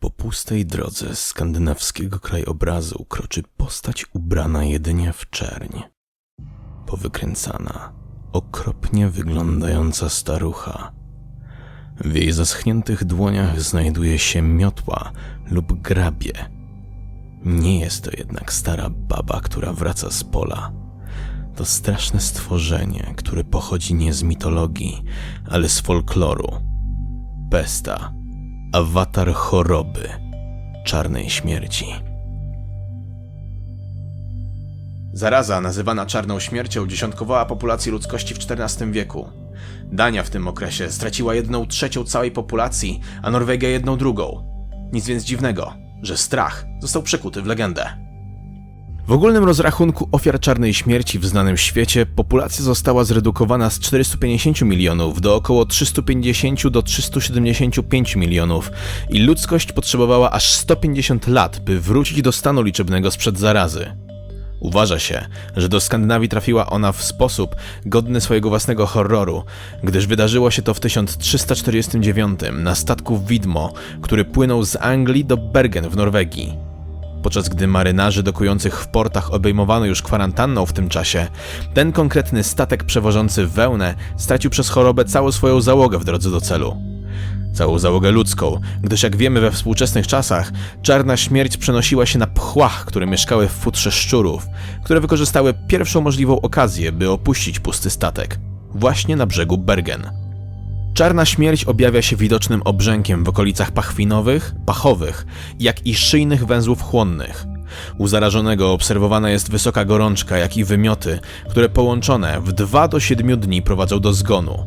Po pustej drodze skandynawskiego krajobrazu kroczy postać ubrana jedynie w czerń. Powykręcana, okropnie wyglądająca starucha. W jej zaschniętych dłoniach znajduje się miotła lub grabie. Nie jest to jednak stara baba, która wraca z pola. To straszne stworzenie, które pochodzi nie z mitologii, ale z folkloru. Pesta, awatar choroby, czarnej śmierci. Zaraza, nazywana czarną śmiercią, dziesiątkowała populację ludzkości w XIV wieku. Dania w tym okresie straciła jedną trzecią całej populacji, a Norwegia jedną drugą. Nic więc dziwnego, że strach został przekuty w legendę. W ogólnym rozrachunku ofiar czarnej śmierci w znanym świecie populacja została zredukowana z 450 milionów do około 350 do 375 milionów i ludzkość potrzebowała aż 150 lat, by wrócić do stanu liczebnego sprzed zarazy. Uważa się, że do Skandynawii trafiła ona w sposób godny swojego własnego horroru, gdyż wydarzyło się to w 1349 na statku Widmo, który płynął z Anglii do Bergen w Norwegii. Podczas gdy marynarzy dokujących w portach obejmowano już kwarantanną w tym czasie, ten konkretny statek przewożący wełnę stracił przez chorobę całą swoją załogę w drodze do celu całą załogę ludzką, gdyż jak wiemy we współczesnych czasach, czarna śmierć przenosiła się na pchłach, które mieszkały w futrze szczurów, które wykorzystały pierwszą możliwą okazję, by opuścić pusty statek, właśnie na brzegu Bergen. Czarna śmierć objawia się widocznym obrzękiem w okolicach pachwinowych, pachowych, jak i szyjnych węzłów chłonnych. U zarażonego obserwowana jest wysoka gorączka, jak i wymioty, które połączone w 2 do 7 dni prowadzą do zgonu.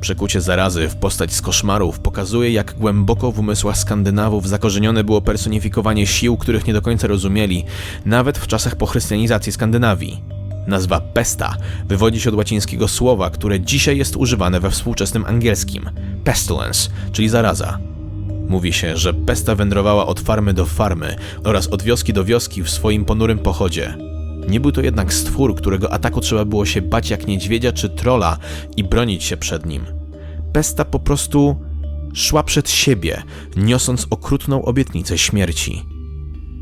Przekucie zarazy w postać z koszmarów pokazuje, jak głęboko w umysłach Skandynawów zakorzenione było personifikowanie sił, których nie do końca rozumieli, nawet w czasach pochrystianizacji Skandynawii. Nazwa pesta wywodzi się od łacińskiego słowa, które dzisiaj jest używane we współczesnym angielskim pestilence, czyli zaraza. Mówi się, że pesta wędrowała od farmy do farmy oraz od wioski do wioski w swoim ponurym pochodzie. Nie był to jednak stwór, którego ataku trzeba było się bać jak niedźwiedzia czy trola i bronić się przed nim. Pesta po prostu szła przed siebie, niosąc okrutną obietnicę śmierci.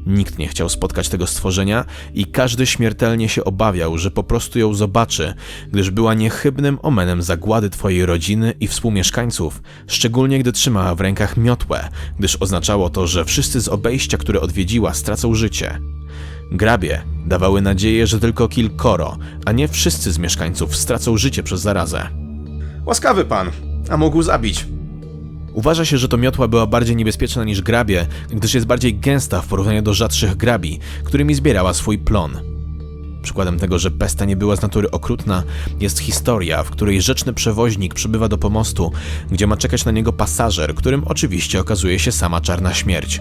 Nikt nie chciał spotkać tego stworzenia i każdy śmiertelnie się obawiał, że po prostu ją zobaczy, gdyż była niechybnym omenem zagłady twojej rodziny i współmieszkańców, szczególnie gdy trzymała w rękach miotłę, gdyż oznaczało to, że wszyscy z obejścia, które odwiedziła, stracą życie. Grabie dawały nadzieję, że tylko kilkoro, a nie wszyscy z mieszkańców stracą życie przez zarazę. Łaskawy pan, a mógł zabić. Uważa się, że to miotła była bardziej niebezpieczna niż grabie, gdyż jest bardziej gęsta w porównaniu do rzadszych grabi, którymi zbierała swój plon. Przykładem tego, że pesta nie była z natury okrutna, jest historia, w której rzeczny przewoźnik przybywa do pomostu, gdzie ma czekać na niego pasażer, którym oczywiście okazuje się sama czarna śmierć.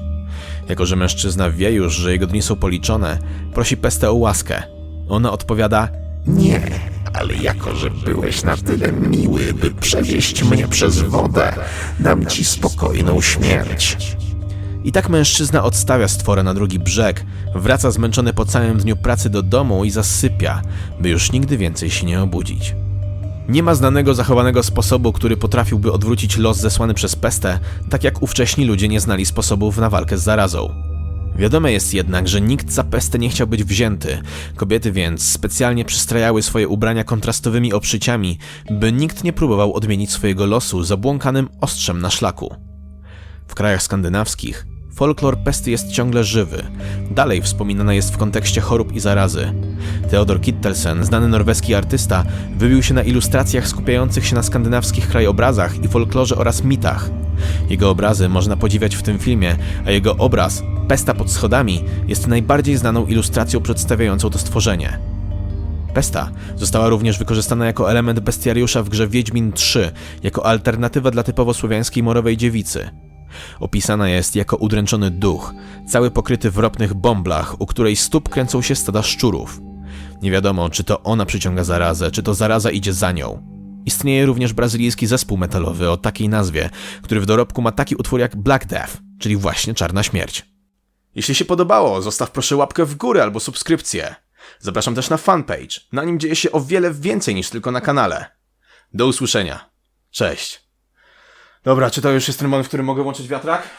Jako, że mężczyzna wie już, że jego dni są policzone, prosi pestę o łaskę. Ona odpowiada: Nie, ale jako, że byłeś na tyle miły, by przewieźć mnie przez wodę, dam ci spokojną śmierć. I tak mężczyzna odstawia stworę na drugi brzeg, wraca zmęczony po całym dniu pracy do domu i zasypia, by już nigdy więcej się nie obudzić. Nie ma znanego zachowanego sposobu, który potrafiłby odwrócić los zesłany przez pestę, tak jak ówcześni ludzie nie znali sposobów na walkę z zarazą. Wiadome jest jednak, że nikt za pestę nie chciał być wzięty, kobiety więc specjalnie przystrajały swoje ubrania kontrastowymi obszyciami, by nikt nie próbował odmienić swojego losu zabłąkanym ostrzem na szlaku. W krajach skandynawskich folklor pesty jest ciągle żywy. Dalej wspominana jest w kontekście chorób i zarazy. Theodor Kittelsen, znany norweski artysta, wybił się na ilustracjach skupiających się na skandynawskich krajobrazach i folklorze oraz mitach. Jego obrazy można podziwiać w tym filmie, a jego obraz, Pesta pod schodami, jest najbardziej znaną ilustracją przedstawiającą to stworzenie. Pesta została również wykorzystana jako element bestiariusza w grze Wiedźmin 3, jako alternatywa dla typowo słowiańskiej morowej dziewicy. Opisana jest jako udręczony duch, cały pokryty w ropnych bąblach, u której stóp kręcą się stada szczurów. Nie wiadomo, czy to ona przyciąga zarazę, czy to zaraza idzie za nią. Istnieje również brazylijski zespół metalowy o takiej nazwie, który w dorobku ma taki utwór jak Black Death, czyli właśnie Czarna Śmierć. Jeśli się podobało, zostaw proszę łapkę w górę albo subskrypcję. Zapraszam też na fanpage. Na nim dzieje się o wiele więcej niż tylko na kanale. Do usłyszenia. Cześć. Dobra, czy to już jest ten moment, w którym mogę włączyć wiatrak?